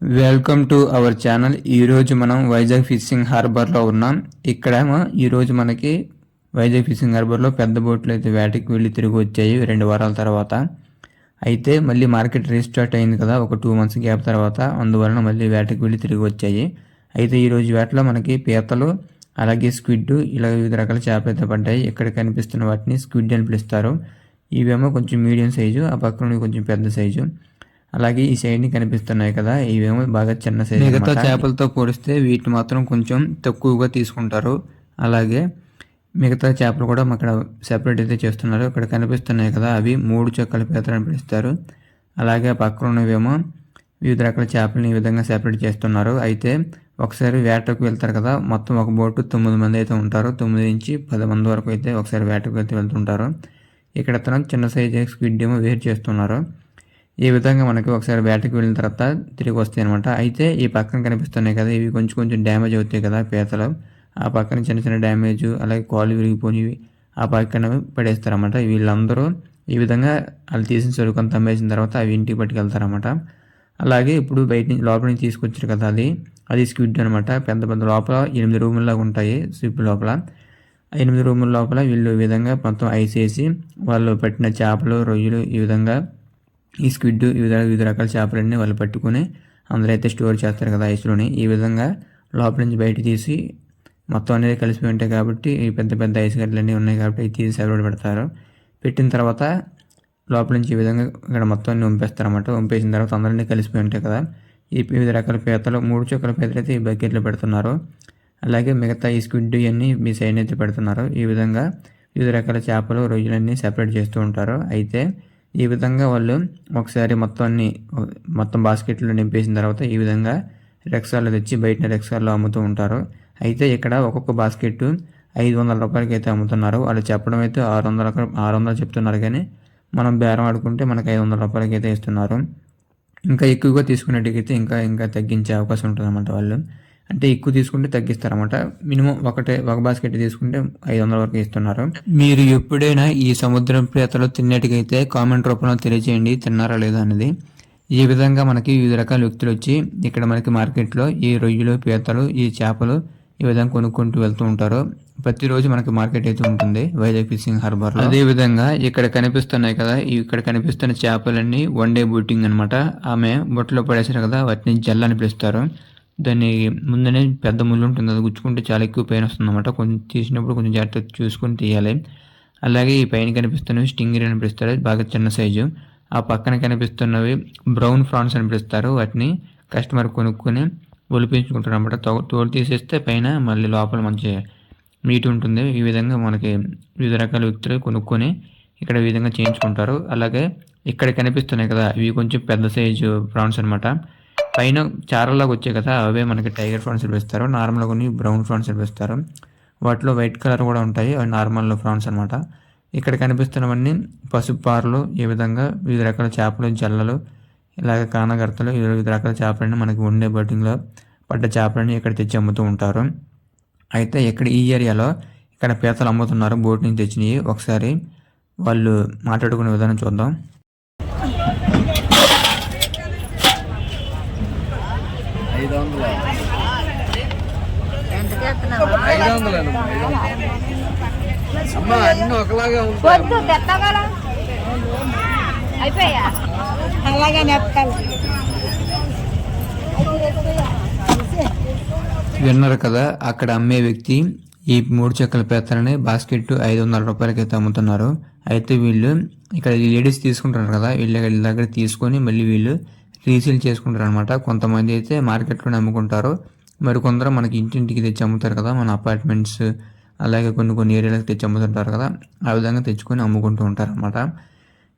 Welcome to our channel ఈరోజు మనం Vizag fishing హార్బర్లో ఉన్నాం. ఇక్కడ ఈరోజు మనకి వైజాగ్ ఫిషింగ్ హార్బర్లో పెద్ద బోట్లు అయితే వేటకి వెళ్ళి తిరిగి వచ్చాయి రెండు వారాల తర్వాత. అయితే మళ్ళీ మార్కెట్ రీస్టార్ట్ అయింది కదా ఒక టూ మంత్స్ గ్యాప్ తర్వాత. అందువలన మళ్ళీ వేటకి వెళ్ళి తిరిగి వచ్చాయి. అయితే ఈరోజు వేటలో మనకి పీతలు అలాగే స్క్విడ్ ఇలా వివిధ రకాల చేపలు అయితే పడ్డాయి. ఇక్కడ కనిపిస్తున్న వాటిని స్క్విడ్ అని పిలుస్తారు. ఇవేమో కొంచెం మీడియం సైజు ఆ పక్కన కొంచెం పెద్ద సైజు అలాగే ఈ సైడ్ని కనిపిస్తున్నాయి కదా ఇవేమో బాగా చిన్న సైజు మిగతా చేపలతో పోలిస్తే వీటిని మాత్రం కొంచెం తక్కువగా తీసుకుంటారు. అలాగే మిగతా చేపలు కూడా అక్కడ సెపరేట్ అయితే చేస్తున్నారు. ఇక్కడ కనిపిస్తున్నాయి కదా అవి మూడు చెక్కల పీతలు పిలుస్తారు. అలాగే పక్కన ఉన్నవేమో వివిధ రకాల చేపలను ఈ విధంగా సెపరేట్ చేస్తున్నారు. అయితే ఒకసారి వేటకు వెళ్తారు కదా మొత్తం ఒక బోటు తొమ్మిది మంది అయితే ఉంటారు. తొమ్మిది నుంచి పది మంది వరకు అయితే ఒకసారి వేటకు వెళ్తే వెళ్తుంటారు. ఇక్కడ తన చిన్న సైజు స్క్విడ్ ఏమో వేరు చేస్తున్నారు. ఈ విధంగా మనకి ఒకసారి వేటకి వెళ్ళిన తర్వాత తిరిగి వస్తాయి అనమాట అయితే ఈ పక్కన కనిపిస్తున్నాయి కదా ఇవి కొంచెం కొంచెం డ్యామేజ్ అవుతాయి కదా పీతలు. ఆ పక్కన చిన్న చిన్న డ్యామేజ్ అలాగే కాలు విరిగిపోయినవి ఆ పక్కన పడేస్తారన్నమాట. వీళ్ళందరూ ఈ విధంగా వాళ్ళు తీసిన సరుకు అమ్మేసిన తర్వాత అవి ఇంటికి పట్టుకెళ్తారన్నమాట. అలాగే ఇప్పుడు బయట నుంచి లోపల నుంచి తీసుకొచ్చారు కదా అది. అది స్క్విడ్ అనమాట పెద్ద పెద్ద లోపల ఎనిమిది రూముల్లాగా ఉంటాయి స్విప్ లోపల. ఎనిమిది రూముల లోపల వీళ్ళు ఈ విధంగా మొత్తం ఐస్ వేసి వాళ్ళు పెట్టిన చేపలు రొయ్యలు ఈ విధంగా ఈ స్క్విడ్ వివిధ వివిధ రకాల చేపలన్నీ వాళ్ళు పట్టుకుని అందులో అయితే స్టోర్ చేస్తారు కదా ఐస్లోని. ఈ విధంగా లోపల నుంచి బయట తీసి మొత్తం అనేది కలిసిపోయి ఉంటాయి కాబట్టి ఈ పెద్ద పెద్ద ఐస్ గడ్డలన్నీ ఉన్నాయి కాబట్టి అవి తీసి సెలవులు పెడతారు. పెట్టిన తర్వాత లోపల నుంచి ఈ విధంగా ఇక్కడ మొత్తం అన్ని వంపేస్తారన్నమాట వంపేసిన తర్వాత అందరినీ కలిసిపోయి ఉంటాయి కదా ఈ వివిధ రకాల పీతలు మూడు చొక్కల పీతలు అయితే ఈ బకెట్లో పెడుతున్నారు. అలాగే మిగతా ఈ స్క్విడ్ ఇవన్నీ మీ సైడ్ అయితే పెడుతున్నారు. ఈ విధంగా వివిధ రకాల చేపలు రొయ్యలన్నీ సెపరేట్ చేస్తూ ఉంటారు. అయితే ఈ విధంగా వాళ్ళు ఒకసారి మొత్తాన్ని మొత్తం బాస్కెట్లో నింపేసిన తర్వాత ఈ విధంగా రెక్సాలు తెచ్చి బయట రెక్సాల్లో అమ్ముతూ ఉంటారు. అయితే ఇక్కడ ఒక్కొక్క బాస్కెట్ ఐదు వందల రూపాయలకి అయితే అమ్ముతున్నారు. వాళ్ళు చెప్పడం అయితే ఆరు వందల ఆరు వందలు చెప్తున్నారు కానీ మనం బేరం ఆడుకుంటే మనకు ఐదు వందల రూపాయలకి అయితే ఇస్తున్నారు. ఇంకా ఎక్కువగా తీసుకునేటికైతే ఇంకా ఇంకా తగ్గించే అవకాశం ఉంటుందన్నమాట వాళ్ళు. అంటే ఎక్కువ తీసుకుంటే తగ్గిస్తారన్నమాట. మినిమం ఒకటే ఒక బాస్కెట్ తీసుకుంటే ఐదు వందల వరకు ఇస్తున్నారు. మీరు ఎప్పుడైనా ఈ సముద్రం పీతలు తిన్నట్టుకైతే కామెంట్ రూపంలో తెలియజేయండి. తిన్నారా లేదా అనేది. ఈ విధంగా మనకి వివిధ రకాల వ్యక్తులు వచ్చి ఇక్కడ మనకి మార్కెట్లో ఈ రొయ్యలు పీతలు ఈ చేపలు ఈ విధంగా కొనుక్కుంటూ వెళ్తూ ఉంటారు. ప్రతిరోజు మనకి మార్కెట్ అయితే ఉంటుంది వైజాగ్ ఫిషింగ్ హార్బర్ అదే విధంగా ఇక్కడ కనిపిస్తున్నాయి కదా ఇక్కడ కనిపిస్తున్న చేపలన్నీ వన్ డే బూటింగ్ అనమాట ఆమె బొట్టలో పడేసారు కదా వాటిని జల్ అని పిలుస్తారు. దాన్ని ముందనే పెద్ద ముళ్ళు ఉంటుంది. అది గుచ్చుకుంటే చాలా ఎక్కువ పెయిన్ వస్తుంది అనమాట కొంచెం తీసినప్పుడు కొంచెం జాగ్రత్త చూసుకొని తీయాలి. అలాగే ఈ పైన కనిపిస్తున్నవి స్టింగర్ అని పిలుస్తారు. బాగా చిన్న సైజు ఆ పక్కన కనిపిస్తున్నవి బ్రౌన్ ఫ్రాన్స్ అని పిలుస్తారు. వాటిని కస్టమర్ కొనుక్కొని ఒలిపించుకుంటారు అనమాట తోడు తీసేస్తే పైన మళ్ళీ లోపల మంచి మీట్ ఉంటుంది. ఈ విధంగా మనకి వివిధ రకాల వ్యక్తులు కొనుక్కొని ఇక్కడ ఈ విధంగా చేయించుకుంటారు. అలాగే ఇక్కడ కనిపిస్తున్నాయి కదా ఇవి కొంచెం పెద్ద సైజు ప్రాన్స్ అనమాట పైన చారలాగా వచ్చాయి కదా అవే మనకి టైగర్ ఫ్రాన్స్ చూపిస్తారు నార్మల్గా కొన్ని బ్రౌన్ ఫ్రాన్స్ వేస్తారు. వాటిలో వైట్ కలర్ కూడా ఉంటాయి. అవి నార్మల్ ఫ్రాన్స్ అనమాట ఇక్కడ కనిపిస్తున్నవన్నీ పసుపు పారలు ఈ విధంగా వివిధ రకాల చేపలు జల్లలు ఇలాగ కానగర్తలు వివిధ రకాల చేపలని మనకి ఉండే బోటింగ్లో పడ్డ చేపలని ఇక్కడ తెచ్చి అమ్ముతూ ఉంటారు. అయితే ఇక్కడ ఈ ఏరియాలో ఇక్కడ పీతలు అమ్ముతున్నారు. బోట్ నుంచి తెచ్చినవి. ఒకసారి వాళ్ళు మాట్లాడుకునే విధానం చూద్దాం. ఐదు వందలు ఐదు వందలు అమ్మా అన్ని ఒకలాగా ఉంటాయి వద్దు తెత్తగల. అయిపోయా? అలాగే నెత్తాలి. విన్నారు కదా అక్కడ అమ్మే వ్యక్తి ఈ మూడు చెక్కల పేతలని బాస్కెట్ ఐదు వందల రూపాయలకి అయితే అమ్ముతున్నారు. అయితే వీళ్ళు ఇక్కడ ఈ లేడీస్ తీసుకుంటారు కదా వీళ్ళ దగ్గర తీసుకొని మళ్ళీ వీళ్ళు రీసేల్ చేసుకుంటారు అనమాట కొంతమంది అయితే మార్కెట్లోనే అమ్ముకుంటారు. మరి కొందరు మనకి ఇంటింటికి తెచ్చి అమ్ముతారు కదా మన అపార్ట్మెంట్స్ అలాగే కొన్ని కొన్ని ఏరియాలకు తెచ్చి అమ్ముతుంటారు కదా ఆ విధంగా తెచ్చుకొని అమ్ముకుంటూ ఉంటారు అనమాట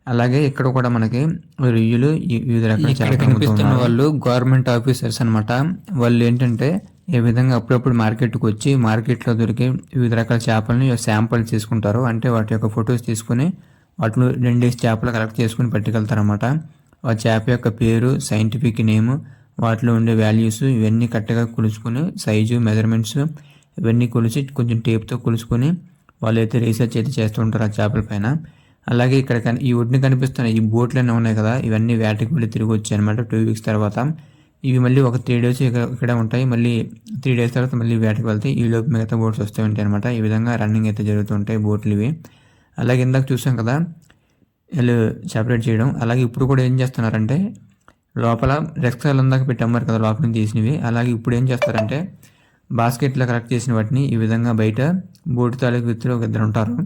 అలాగే ఇక్కడ కూడా మనకి రొయ్యలు ఈ- వివిధ రకాల కనిపిస్తున్న వాళ్ళు గవర్నమెంట్ ఆఫీసర్స్ అన్నమాట. వాళ్ళు ఏంటంటే ఈ విధంగా అప్పుడప్పుడు మార్కెట్కి వచ్చి మార్కెట్లో దొరికే వివిధ రకాల చేపలని శాంపుల్ తీసుకుంటారు. అంటే వాటి యొక్క ఫొటోస్ తీసుకుని వాటిని రెండేసి చేపలు కలెక్ట్ చేసుకుని పట్టుకెళ్తారన్నమాట. ఆ చేప యొక్క పేరు సైంటిఫిక్ నేమ్ వాటిలో ఉండే వాల్యూస్ ఇవన్నీ కరెక్ట్గా కొలుచుకొని సైజు మెజర్మెంట్స్ ఇవన్నీ కొలిచి కొంచెం టేప్తో కొలుచుకొని వాళ్ళు అయితే రీసెర్చ్ అయితే చేస్తూ ఉంటారు ఆ చేపల పైన. అలాగే ఇక్కడ ఈ ఒడ్డున కనిపిస్తున్న ఈ బోట్లు అన్నీ ఉన్నాయి కదా ఇవన్నీ వేటకి వెళ్ళి తిరిగి వచ్చాయి అనమాట టూ వీక్స్ తర్వాత. ఇవి మళ్ళీ ఒక త్రీ డేస్ ఇక్కడ ఉంటాయి. మళ్ళీ త్రీ డేస్ తర్వాత మళ్ళీ వేటకి వెళ్తాయి ఈ లోపు మిగతా బోట్స్ వస్తూ ఉంటాయి అనమాట ఈ విధంగా రన్నింగ్ అయితే జరుగుతూ ఉంటాయి బోట్లు ఇవి. అలాగే ఇందాక చూసాం కదా వీళ్ళు సెపరేట్ చేయడం. అలాగే ఇప్పుడు కూడా ఏం చేస్తున్నారంటే లోపల రెక్సాలు ఇందాక పెట్టి కదా లోపల నుంచి తీసినవి. అలాగే ఇప్పుడు ఏం చేస్తారంటే బాస్కెట్లో కలెక్ట్ చేసిన వాటిని ఈ విధంగా బయట బోటి తాలూకు వ్యక్తులు ఒక ఇద్దరు ఉంటారు.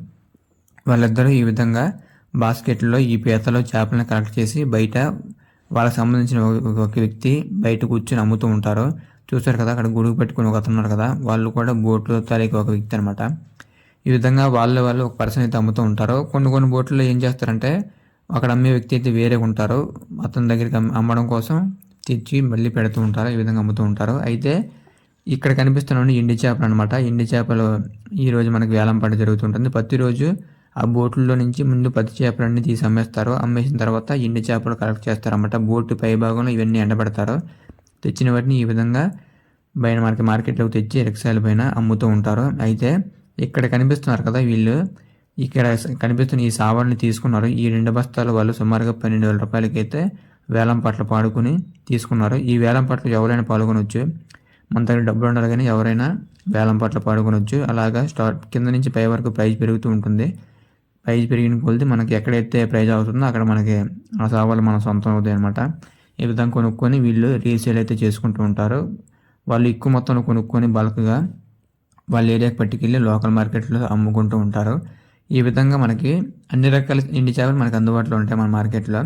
వాళ్ళిద్దరూ ఈ విధంగా బాస్కెట్లో ఈ పీతలో చేపలను కలెక్ట్ చేసి బయట వాళ్ళకి సంబంధించిన ఒక- వ్యక్తి బయట కూర్చొని అమ్ముతూ ఉంటారు. చూసారు కదా అక్కడ గొడుగు పెట్టుకుని ఒక అతను ఉన్నారు కదా వాళ్ళు కూడా బోట్లో తాలూకు ఒక వ్యక్తి అనమాట ఈ విధంగా వాళ్ళ వాళ్ళు ఒక పర్సన్ అయితే అమ్ముతూ ఉంటారు. కొన్ని కొన్ని బోట్లలో ఏం చేస్తారంటే అక్కడ అమ్మే వ్యక్తి అయితే వేరే ఉంటారు. అతని దగ్గరికి అమ్మడం కోసం తెచ్చి మళ్ళీ పెడుతూ ఉంటారు. ఈ విధంగా అమ్ముతూ ఉంటారు. అయితే ఇక్కడ కనిపిస్తున్న ఎండి చేపలు అనమాట ఎండి చేపలు ఈ రోజు మనకి వేలం పాట జరుగుతుంటుంది. ప్రతిరోజు ఆ బోట్లలో నుంచి ముందు పత్తి చేపలన్నీ తీసి అమ్మేస్తారు. అమ్మేసిన తర్వాత ఎండి చేపలు కలెక్ట్ చేస్తారన్నమాట. బోటు పై భాగంలో ఇవన్నీ ఎండబెడతారు. తెచ్చిన వాటిని ఈ విధంగా బయట మనకి మార్కెట్లోకి తెచ్చి రిక్షాల పైన అమ్ముతూ ఉంటారు. అయితే ఇక్కడ కనిపిస్తున్నారు కదా వీళ్ళు. ఇక్కడ కనిపిస్తున్న ఈ సావాడిని తీసుకున్నారు. ఈ రెండు బస్తాలు వాళ్ళు సుమారుగా పన్నెండు వేల రూపాయలకి అయితే వేలం పట్ల పాడుకుని తీసుకున్నారు. ఈ వేలం పట్ల ఎవరైనా పాల్గొనవచ్చు మన దగ్గర డబ్బులు ఉండాలి కానీ ఎవరైనా వేలం పట్ల పాల్గొనవచ్చు అలాగా స్టార్ట్ కింద నుంచి పై వరకు ప్రైజ్ పెరుగుతూ ఉంటుంది. ప్రైజ్ పెరిగిన కొలిది మనకి ఎక్కడైతే ప్రైజ్ అవుతుందో అక్కడ మనకి ఆ సావాలు మన సొంతం అవుతాయి అనమాట ఈ విధంగా కొనుక్కొని వీళ్ళు రీసేల్ అయితే చేసుకుంటూ ఉంటారు. వాళ్ళు ఎక్కువ మొత్తంలో కొనుక్కొని బల్క్గా వాళ్ళ ఏరియాకి పట్టుకెళ్ళి లోకల్ మార్కెట్లో అమ్ముకుంటూ ఉంటారు. ఈ విధంగా మనకి అన్ని రకాల ఎండి చేపలు మనకు అందుబాటులో ఉంటాయి మన మార్కెట్లో.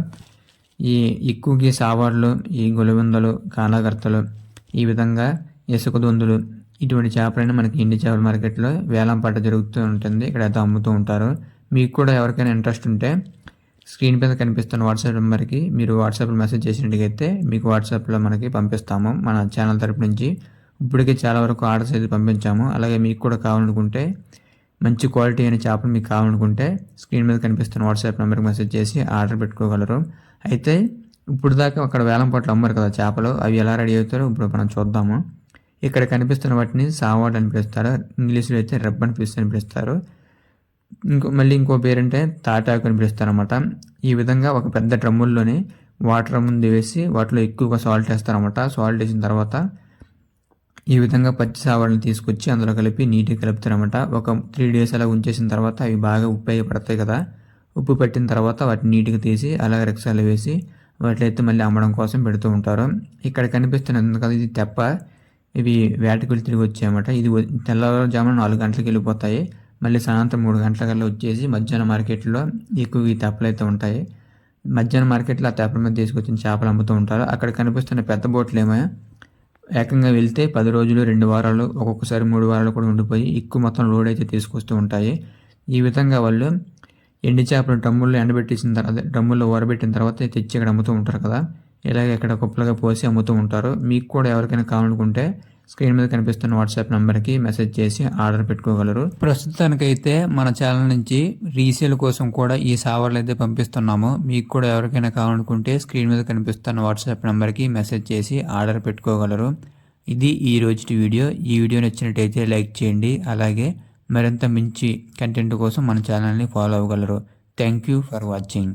ఈ ఎక్కువగా సావార్లు ఈ గొలువిందలు కాలాగర్తలు ఈ విధంగా ఇసుక దొందులు ఇటువంటి చేపలైనా మనకి ఎండి చేపల మార్కెట్లో వేలం పట్ట జరుగుతూ ఉంటుంది. ఇక్కడ అయితే అమ్ముతూ ఉంటారు. మీకు కూడా ఎవరికైనా ఇంట్రెస్ట్ ఉంటే స్క్రీన్ మీద కనిపిస్తున్న వాట్సాప్ నెంబర్కి మీరు వాట్సాప్లో మెసేజ్ చేసినట్టుగైతే మీకు వాట్సాప్లో మనకి పంపిస్తాము. మన ఛానల్ తరపు నుంచి ఇప్పటికే చాలా వరకు ఆర్డర్స్ అయితే పంపించాము. అలాగే మీకు కూడా కావాలనుకుంటే మంచి క్వాలిటీ అయిన చేపలు మీకు కావాలనుకుంటే స్క్రీన్ మీద కనిపిస్తున్న వాట్సాప్ నెంబర్కి మెసేజ్ చేసి ఆర్డర్ పెట్టుకోగలరు. అయితే ఇప్పుడు దాకా అక్కడ వేలం పట్ల అమ్మారు కదా చేపలు. అవి ఎలా రెడీ అవుతారో ఇప్పుడు మనం చూద్దాము. ఇక్కడ కనిపిస్తున్న వాటిని సావాడ్ అని పిలుస్తారు. ఇంగ్లీష్లో అయితే రబ్ అని పిలుస్తారు అని పిలుస్తారు. ఇంకో మళ్ళీ ఇంకో పేరంటే తాటాకు అని పిలుస్తారు అనమాట ఈ విధంగా ఒక పెద్ద డ్రమ్ముల్లోని వాటర్ ముందు వేసి వాటిలో ఎక్కువగా సాల్ట్ వేస్తారన్నమాట. సాల్ట్ వేసిన తర్వాత ఈ విధంగా పచ్చి సావాళ్ళని తీసుకొచ్చి అందులో కలిపి నీట్గా కలుపుతారనమాట ఒక త్రీ డేస్ అలా ఉంచేసిన తర్వాత అవి బాగా ఉప్పు అయ్యి పడతాయి కదా. ఉప్పు పెట్టిన తర్వాత వాటిని నీట్గా తీసి అలాగే రిక్షాలు వేసి వాటిలో మళ్ళీ అమ్మడం కోసం పెడుతూ ఉంటారు. ఇక్కడ కనిపిస్తున్న ఎందుకంటే ఇది తెప్ప. ఇవి వేటకు వెళ్ళి తిరిగి వచ్చాయన్నమాట ఇది తెల్లవారుజామున నాలుగు గంటలకు వెళ్ళిపోతాయి. మళ్ళీ సాయంత్రం మూడు గంటలకల్లా వచ్చేసి మధ్యాహ్నం మార్కెట్లో ఎక్కువ ఈ తెప్పలు అయితే ఉంటాయి. మధ్యాహ్నం మార్కెట్లో ఆ తెప్పల మీద తీసుకొచ్చిన చేపలు అమ్ముతూ ఉంటారు. అక్కడ కనిపిస్తున్న పెద్ద బోట్లు ఏమో ఏకంగా వెళ్తే పది రోజులు రెండు వారాలు ఒక్కొక్కసారి మూడు వారాలు కూడా ఉండిపోయి ఎక్కువ మొత్తం లోడ్ అయితే తీసుకొస్తూ ఉంటాయి. ఈ విధంగా వాళ్ళు ఎండి చేపలు డ్రమ్ముల్లో ఎండబెట్టేసిన తర్వాత డ్రమ్ముల్లో ఊరబెట్టిన తర్వాత తెచ్చి ఇక్కడ అమ్ముతూ ఉంటారు కదా. ఇలాగే ఇక్కడ కుప్పలుగా పోసి అమ్ముతూ ఉంటారు. మీకు కూడా ఎవరికైనా కావాలనుకుంటే స్క్రీన్ మీద కనిపిస్తున్న వాట్సాప్ నెంబర్కి మెసేజ్ చేసి ఆర్డర్ పెట్టుకోగలరు. ప్రస్తుతానికైతే మన ఛానల్ నుంచి రీసేల్ కోసం కూడా ఈ సావర్లు అయితే పంపిస్తున్నాము. మీకు కూడా ఎవరికైనా కావాలనుకుంటే స్క్రీన్ మీద కనిపిస్తున్న వాట్సాప్ నెంబర్కి మెసేజ్ చేసి ఆర్డర్ పెట్టుకోగలరు. ఇది ఈ రోజు వీడియో. ఈ వీడియో నచ్చినట్టయితే లైక్ చేయండి. అలాగే మరింత మంచి కంటెంట్ కోసం మన ఛానల్ని follow అవ్వగలరు. Thank you for watching.